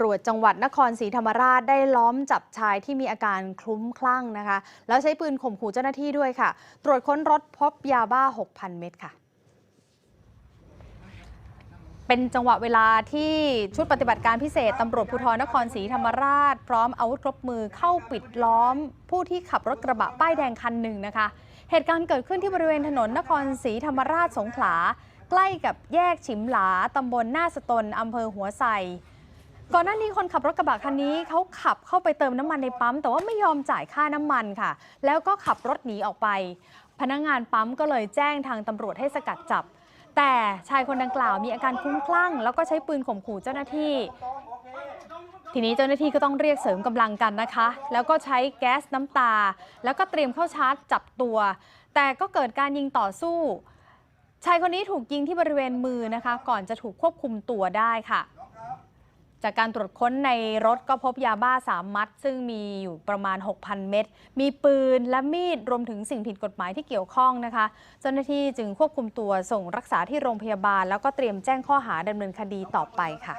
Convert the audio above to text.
ำรวจจังหวัดนครศรีธรรมราชได้ล้อมจับชายที่มีอาการคลุ้มคลั่งนะคะ แล้วใช้ปืนข่มขู่เจ้าหน้าที่ด้วยค่ะ ตรวจค้นรถพบยาบ้า 6,000 เม็ดค่ะเป็นจังหวะเวลาที่ชุดปฏิบัติการพิเศษตำรวจภูธรนครศรีธรรมราช พร้อมอาวุธครบมือเข้าปิดล้อม ผู้ที่ขับรถกระบะป้ายแดงคันหนึ่งนะคะ เหตุการณ์เกิดขึ้นที่บริเวณถนนนครศรีธรรมราชสงขลา ใกล้กับแยกฉิมหลาตำบลหน้าสตนอำเภอหัวไซ ก่อนหน้านี้คนขับรถกระบะคันนี้เขาขับเข้าไปเติมน้ำมันในปั๊ม แต่ว่าไม่ยอมจ่ายค่าน้ำมันค่ะ แล้วก็ขับรถหนีออกไป พนักงานปั๊มก็เลยแจ้งทางตำรวจให้สกัดจับ แต่ชายคนดังกล่าวมีอาการคลุ้มคลั่ง แล้วก็ใช้ปืนข่มขู่เจ้าหน้าที่ ทีนี้เจ้าหน้าที่ก็ต้องเรียกเสริมกำลังกันนะคะ แล้วก็ใช้แก๊สน้ำตา แล้วก็เตรียมเข้าชาร์จจับตัว แต่ก็เกิดการยิงต่อสู้ ชายคนนี้ถูกยิงที่บริเวณมือนะคะ ก่อนจะถูกควบคุมตัวได้ค่ะ จากการตรวจค้นในรถก็พบยาบ้า 3 มัด ซึ่งมีอยู่ประมาณ 6,000 เม็ด มีปืนและมีดรวมถึงสิ่งผิดกฎหมายที่เกี่ยวข้องนะคะ เจ้าหน้าที่จึงควบคุมตัวส่งรักษาที่โรงพยาบาล แล้วก็เตรียมแจ้งข้อหาดำเนินคดีต่อไปค่ะ